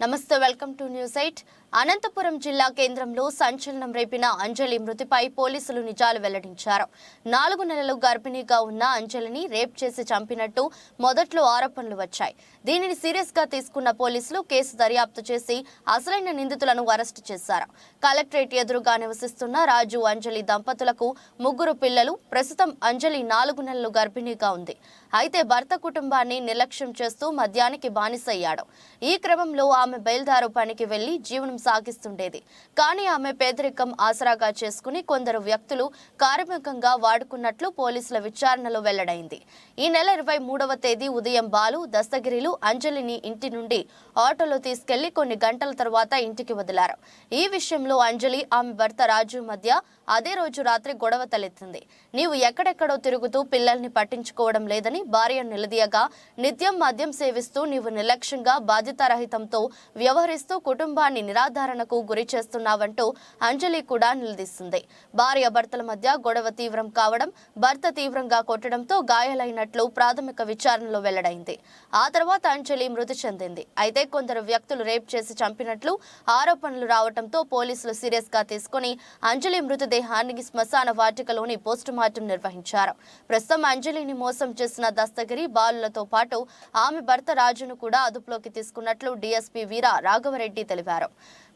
నమస్తే welcome to news eight Anantapuram జిల్లా కేంద్రంలో సంచలనం రేపిన అంజలి మృతిపై పోలీసులు నిజాలు వెల్లడించారు. నాలుగు నెలలు గర్భిణీగా ఉన్న అంజలిని రేప్ చేసి చంపినట్టు మొదట్లో ఆరోపణలు వచ్చాయి. దీనిని సీరియస్గా తీసుకున్న పోలీసులు కేసు దర్యాప్తు చేసి అసలైన నిందితులను అరెస్టు చేశారు. కలెక్టరేట్ ఎదురుగా నివసిస్తున్న రాజు అంజలి దంపతులకు ముగ్గురు పిల్లలు ప్రస్తుతం అంజలి నాలుగు నెలలు గర్భిణీగా ఉంది. అయితే భర్త కుటుంబాన్ని నిర్లక్ష్యం చేస్తూ మద్యానికి బానిసయ్యాడు. ఈ క్రమంలో ఆమె బయలుదారు పనికి వెళ్ళి జీవనం సాగిస్తుండేది కానీ ఆమె పేదరికం ఆసరాగా చేసుకుని కొందరు వ్యక్తులు కార్మికంగా వాడుకున్నట్లు పోలీసుల విచారణలో వెల్లడైంది. ఈ నెల ఇరవై మూడవ తేదీ ఉదయం బాలు దస్తగిరిలు అంజలిని ఇంటి నుండి ఆటోలో తీసుకెళ్ళి కొన్ని గంటల తర్వాత ఇంటికి వదిలారు. ఈ విషయంలో అంజలి ఆమె భర్త రాజు మధ్య అదే రోజు రాత్రి గొడవ తలెత్తింది. నీవు ఎక్కడెక్కడో తిరుగుతూ పిల్లల్ని పట్టించుకోవడం లేదని భార్య నిలదీయగా నిత్యం మద్యం సేవిస్తూ నీవు నిర్లక్ష్యంగా బాధ్యతారహితంతో వ్యవహరిస్తూ కుటుంబాన్ని నిరాధారణకు గురి చేస్తున్నావంటూ అంజలి కూడా నిలదీస్తుంది. భార్య భర్తల మధ్య గొడవ తీవ్రం కావడం భర్త తీవ్రంగా కొట్టడంతో గాయాలైనట్లు ప్రాథమిక విచారణలో వెల్లడైంది. ఆ తర్వాత అంజలి మృతి చెందింది. అయితే కొందరు వ్యక్తులు రేప్ చేసి చంపినట్లు ఆరోపణలు రావడంతో పోలీసులు సీరియస్గా తీసుకుని అంజలి మృతదేహాన్ని శ్మశాన వాటికలోని పోస్టుమార్టం నిర్వహించారు. ప్రస్తుతం అంజలిని మోసం చేసిన దస్తగిరి బాలులతో పాటు ఆమె భర్త రాజును కూడా అదుపులోకి తీసుకున్నట్లు డీఎస్పీ వీరా రాఘవరెడ్డి తెలిపారు.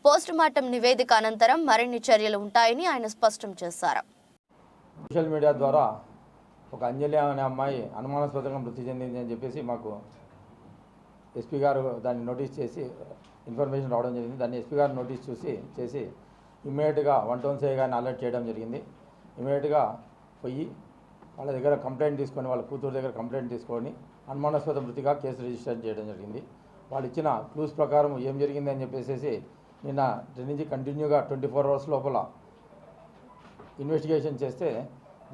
పోస్టుమార్టం నివేదిక అనంతరం మరిన్ని చర్యలు ఉంటాయని ఆయన స్పష్టం చేశారు. సోషల్ మీడియా ద్వారా ఒక అంజలి అనే అమ్మాయి అనుమానాస్పదంగా మృతి చెందింది అని చెప్పేసి మాకు ఎస్పీ గారు దాన్ని నోటీస్ చేసి ఇన్ఫర్మేషన్ రావడం జరిగింది. దాన్ని ఎస్పీ గారు నోటీస్ చూసి చేసి ఇమీడియట్గా వన్ టౌన్ సే గారిని అలర్ట్ చేయడం జరిగింది. ఇమీడియట్గా పోయి వాళ్ళ దగ్గర కంప్లైంట్ తీసుకొని వాళ్ళ కూతురు దగ్గర కంప్లైంట్ తీసుకొని అనుమానాస్పద మృతిగా కేసు రిజిస్టర్ చేయడం జరిగింది. వాళ్ళు ఇచ్చిన క్లూస్ ప్రకారం ఏం జరిగింది అని చెప్పేసి నిన్న నుంచి కంటిన్యూగా ట్వంటీ ఫోర్ అవర్స్ లోపల ఇన్వెస్టిగేషన్ చేస్తే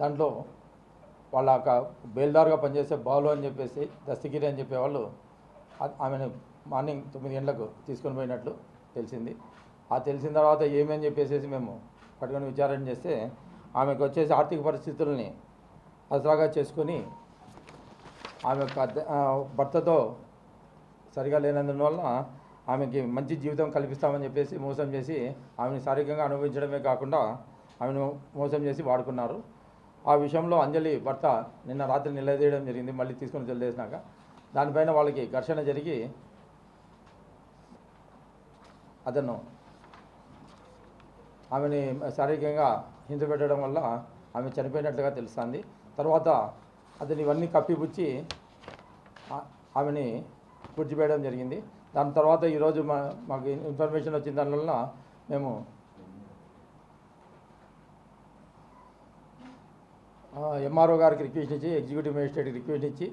దాంట్లో వాళ్ళ ఒక బేల్దారుగా పనిచేసే బాలు అని చెప్పేసి దస్తగిరి అని చెప్పేవాళ్ళు ఆమెను మార్నింగ్ తొమ్మిది గంటలకు తీసుకొని పోయినట్లు తెలిసింది. ఆ తెలిసిన తర్వాత ఏమని చెప్పేసి మేము పట్టుకొని విచారణ చేస్తే ఆమెకు వచ్చేసి ఆర్థిక పరిస్థితుల్ని అసలాగా చేసుకొని ఆమె యొక్క భర్తతో సరిగా లేనందువల్ల ఆమెకి మంచి జీవితం కల్పిస్తామని చెప్పేసి మోసం చేసి ఆమెను శారీరకంగా అనుభవించడమే కాకుండా ఆమెను మోసం చేసి వాడుకున్నారు. ఆ విషయంలో అంజలి భర్త నిన్న రాత్రి నిలదీయడం జరిగింది మళ్ళీ తీసుకొని తెలియజేసినాక దానిపైన వాళ్ళకి ఘర్షణ జరిగి అతను ఆమెని శారీరకంగా హింస పెట్టడం వల్ల ఆమె చనిపోయినట్లుగా తెలుస్తుంది. తర్వాత అతను ఇవన్నీ కప్పిపుచ్చి ఆమెని పూడ్చివేయడం జరిగింది. దాని తర్వాత ఈరోజు మా మాకు ఇన్ఫర్మేషన్ వచ్చిన దానివల్ల మేము ఎంఆర్ఓ గారికి రిక్వెస్ట్ ఇచ్చి ఎగ్జిక్యూటివ్ మేజిస్ట్రేట్కి రిక్వెస్ట్ ఇచ్చి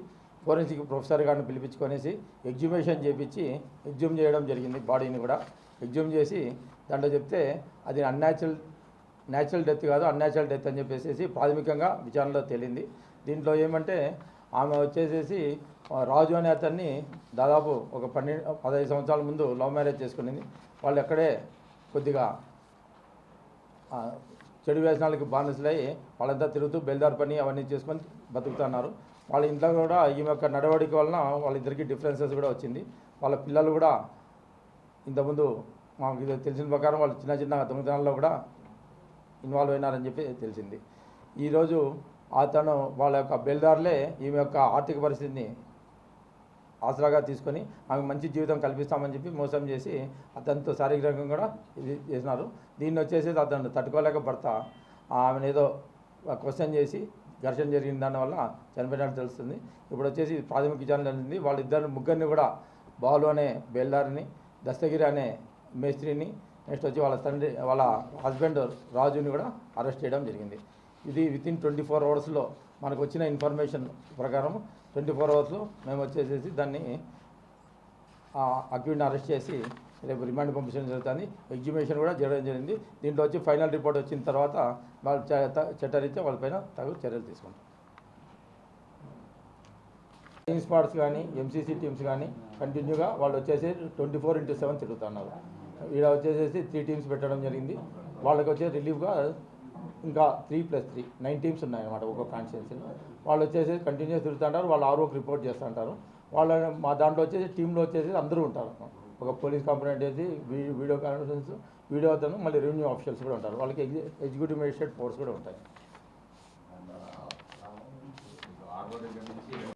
ఫోరెన్సిక్ ప్రొఫెసర్ గారిని పిలిపించుకొనేసి ఎగ్జిబిషన్ చేపించి ఎగ్జ్యూమ్ చేయడం జరిగింది బాడీని కూడా. ఎగ్జ్యూమ్ చేసి దాంట్లో చెప్తే అది అన్యాచురల్ న్యాచురల్ డెత్ కాదు అన్యాచురల్ డెత్ అని చెప్పేసి ప్రాథమికంగా విచారణలో తేలింది. దీంట్లో ఏమంటే ఆమె వచ్చేసేసి రాజు అనే అతన్ని దాదాపు ఒక పన్నెండు పదహైదు సంవత్సరాల ముందు లవ్ మ్యారేజ్ చేసుకునింది. వాళ్ళు ఎక్కడే కొద్దిగా చెడు వ్యసనాలకు బానిసలై వాళ్ళంతా తిరుగుతూ బెల్దార్ పని అవన్నీ చేసుకొని బతుకుతున్నారు. వాళ్ళ ఇంట్లో కూడా ఈమె యొక్క నడవడిక వలన వాళ్ళిద్దరికీ డిఫరెన్సెస్ కూడా వచ్చింది. వాళ్ళ పిల్లలు కూడా ఇంతకుముందు మాకు ఇది తెలిసిన ప్రకారం వాళ్ళు చిన్న చిన్న దొంగతనాల్లో కూడా ఇన్వాల్వ్ అయినారని చెప్పి తెలిసింది. ఈరోజు అతను వాళ్ళ యొక్క బెల్దారులే ఈమె యొక్క ఆర్థిక పరిస్థితిని ఆసరాగా తీసుకొని ఆమె మంచి జీవితం కల్పిస్తామని చెప్పి మోసం చేసి అతనితో శారీరకంగా కూడా ఇది చేసినారు. దీన్ని వచ్చేసి అతను తట్టుకోలేక భర్త. ఆమెను ఏదో క్వశ్చన్ చేసి ఘర్షణ జరిగిన దానివల్ల చనిపోయినట్టు తెలుస్తుంది. ఇప్పుడు వచ్చేసి ప్రాథమిక విచారణ జరిగింది. వాళ్ళిద్దరు ముగ్గురిని కూడా బాలు అనే బెల్లారిని దస్తగిరి అనే మేస్త్రిని నెక్స్ట్ వచ్చి వాళ్ళ తండ్రి వాళ్ళ హస్బెండ్ రాజుని కూడా అరెస్ట్ చేయడం జరిగింది. ఇది విత్ ఇన్ ట్వంటీ ఫోర్ అవర్స్లో మనకు వచ్చిన ఇన్ఫర్మేషన్ ప్రకారం ట్వంటీ ఫోర్ అవర్స్లో మేము వచ్చేసేసి దాన్ని అక్యూడ్ని అరెస్ట్ చేసి రేపు రిమాండ్ పంపించడం జరుగుతుంది. ఎగ్జిబిషన్ కూడా జరగడం జరిగింది. దీంట్లో వచ్చి ఫైనల్ రిపోర్ట్ వచ్చిన తర్వాత వాళ్ళు చ- చట్టరీత్యా వాళ్ళపైన తగు చర్యలు తీసుకుంటాం. టీమ్ స్పాట్స్ కానీ ఎంసీసీ టీమ్స్ కానీ కంటిన్యూగా వాళ్ళు వచ్చేసి ట్వంటీ ఫోర్ ఇంటూ సెవెన్ తిరుగుతున్నారు. ఈడ వచ్చేసేసి త్రీ టీమ్స్ పెట్టడం జరిగింది. వాళ్ళకి వచ్చే రిలీఫ్గా ఇంకా three plus three nine teams ఉన్నాయన్నమాట ఒక్కొక్క కాన్స్టిట్యున్సీలో వాళ్ళు వచ్చేసి కంటిన్యూస్ తిరుగుతుంటారు. వాళ్ళు ఆరోగ్య రిపోర్ట్ చేస్తుంటారు. వాళ్ళ మా దాంట్లో వచ్చేసి టీంలో వచ్చేసి అందరూ ఉంటారు. ఒక పోలీస్ కంప్లైంట్ అయితే వీడియో కాన్ఫరెన్స్ వీడియో అతను మళ్ళీ రెవెన్యూ ఆఫీషియల్స్ కూడా ఉంటారు. వాళ్ళకి ఎగ్జి- ఎగ్జిక్యూటివ్ మేజిస్ట్రేట్ ఫోర్స్ కూడా ఉంటాయి.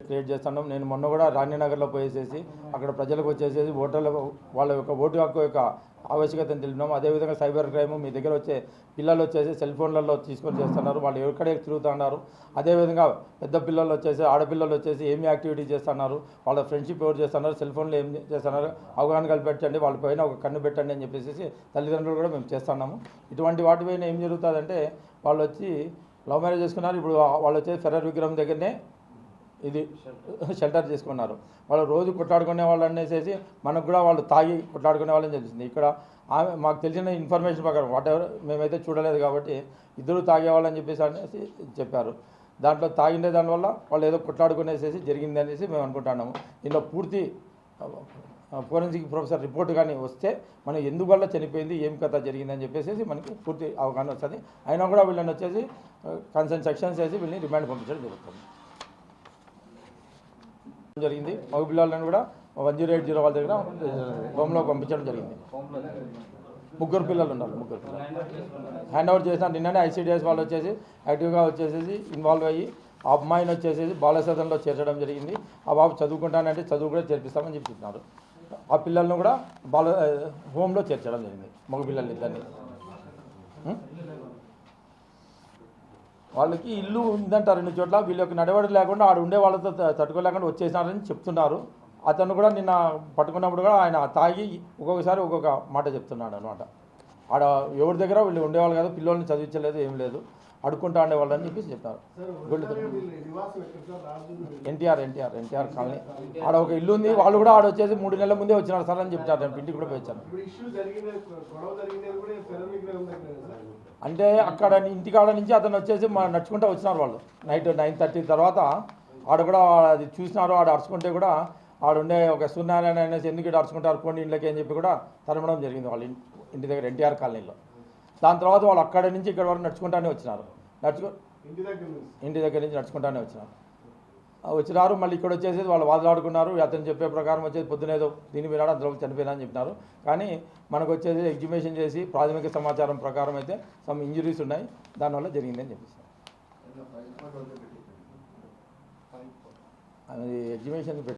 క్రియేట్ చేస్తున్నాం. నేను మొన్న కూడా రాణినగర్లో పోయేసేసి అక్కడ ప్రజలకు వచ్చేసేసి ఓటర్ల వాళ్ళ యొక్క ఓటు హక్కు యొక్క ఆవశ్యకతను తెలిపినాం అదేవిధంగా సైబర్ క్రైమ్ మీ దగ్గర వచ్చే పిల్లలు వచ్చేసి సెల్ ఫోన్లలో తీసుకొని చేస్తున్నారు. వాళ్ళు ఎక్కడే తిరుగుతున్నారు అదేవిధంగా పెద్ద పిల్లలు వచ్చేసి ఆడపిల్లలు వచ్చేసి ఏమి యాక్టివిటీ చేస్తున్నారు? వాళ్ళ ఫ్రెండ్షిప్ ఎవరు చేస్తున్నారు? సెల్ ఫోన్లో ఏం చేస్తున్నారు? అవగాహన కల్పించండి. వాళ్ళ పైన ఒక కన్ను పెట్టండి అని చెప్పేసి తల్లిదండ్రులు కూడా మేము చేస్తున్నాము. ఇటువంటి వాటి పైన ఏం జరుగుతుందంటే వాళ్ళు వచ్చి లవ్ మ్యారేజ్ చేసుకున్నారు. ఇప్పుడు వాళ్ళు వచ్చేసి ఫెర్రర్ విగ్రహం దగ్గరనే ఇది షెల్టర్ చేసుకున్నారు. వాళ్ళు రోజు కొట్లాడుకునే వాళ్ళు అనేసి మనకు కూడా వాళ్ళు తాగి కొట్లాడుకునే వాళ్ళని తెలిసింది ఇక్కడ ఆమె మాకు తెలిసిన ఇన్ఫర్మేషన్ ప్రకారం వాట్ ఎవర్ మేమైతే చూడలేదు కాబట్టి ఇద్దరు తాగేవాళ్ళని చెప్పేసి అనేసి చెప్పారు. దాంట్లో తాగిండే దానివల్ల వాళ్ళు ఏదో కొట్లాడుకునేసేసి జరిగింది అనేసి మేము అనుకుంటున్నాము. దీంట్లో పూర్తి ఫోరెన్సిక్ ప్రొఫెసర్ రిపోర్ట్ కానీ వస్తే మనం ఎందువల్ల చనిపోయింది ఏం కథ జరిగిందని చెప్పేసి మనకి పూర్తి అవగాహన వస్తుంది. అయినా కూడా వీళ్ళని వచ్చేసి కన్సర్న్ సెక్షన్స్ వేసి వీళ్ళని రిమాండ్ పంపించడం జరుగుతుంది. జరిగింది. మగ పిల్లలను కూడా వన్ జీరో ఎయిట్ జీరో వాళ్ళ దగ్గర హోమ్లో పంపించడం జరిగింది. ముగ్గురు పిల్లలు ఉన్నారు ముగ్గురు పిల్లలు. హ్యాండ్ ఓవర్ చేసిన నిన్ననే ఐసీడీఎస్ వాళ్ళు వచ్చేసి యాక్టివ్గా వచ్చేసేసి ఇన్వాల్వ్ అయ్యి ఆ అమ్మాయిని వచ్చేసేసి బాలసదనంలో చేర్చడం జరిగింది. ఆ బాబు చదువుకుంటానంటే చదువు కూడా చేర్పిస్తామని చెప్తున్నారు ఆ పిల్లలను కూడా బాల హోమ్లో చేర్చడం జరిగింది. మగ పిల్లల్ని ఇద్దరిని. వాళ్ళకి ఇల్లు ఉందంటారు రెండు చోట్ల. వీళ్ళకి నడవడి లేకుండా ఆడ ఉండే వాళ్ళతో తట్టుకోలేకుండా వచ్చేసినారని చెప్తున్నారు. అతను కూడా నిన్న పట్టుకున్నప్పుడు కూడా ఆయన తాగి ఒక్కొక్కసారి ఒక్కొక్క మాట చెప్తున్నాడు అనమాట ఆడ ఎవరి దగ్గర వీళ్ళు ఉండేవాళ్ళు కదా పిల్లల్ని చదివించలేదు ఏం లేదు. అడుక్కుంటా ఉండేవాళ్ళు అని చెప్పేసి చెప్పారు గుళ్ళు ఎన్టీఆర్ ఎన్టీఆర్ ఎన్టీఆర్ కాలనీ. ఆడ ఒక ఇల్లు ఉంది వాళ్ళు కూడా ఆడ వచ్చేసి మూడు నెలల ముందే వచ్చినారు సార్ అని చెప్తారు నేను ఇంటికి కూడా వచ్చాను అంటే అక్కడ ఇంటికాడ నుంచి అతను వచ్చేసి మా నడుచుకుంటూ వచ్చినారు వాళ్ళు. నైట్ నైన్ థర్టీ తర్వాత ఆడ కూడా అది చూసినారు ఆడ అరుచుకుంటే కూడా ఆడ ఉండే ఒక సూర్యనారాయణ అనేసి ఎందుకు అరుచుకుంటారు పోండి ఇంట్లోకి అని చెప్పి కూడా తరమడం జరిగింది వాళ్ళ ఇంటి దగ్గర ఎన్టీఆర్ కాలనీలో. దాని తర్వాత వాళ్ళు అక్కడ నుంచి ఇక్కడ వరకు నడుచుకుంటానే వచ్చినారు. నడుచుకు ఇంటి దగ్గర నుంచి. నడుచుకుంటానే వచ్చినారు. వచ్చినారు మళ్ళీ ఇక్కడ వచ్చేసి వాళ్ళు వాదులాడుకున్నారు అతను చెప్పే ప్రకారం వచ్చేసి పొద్దునేదో దీని మీద అందులో చనిపోయినా అని చెప్పినారు. కానీ మనకు వచ్చేసి ఎగ్జిబిషన్ చేసి ప్రాథమిక సమాచారం ప్రకారం అయితే సమ్ ఇంజరీస్ ఉన్నాయి దానివల్ల జరిగిందని చెప్పేసి. అది ఎగ్జిబిషన్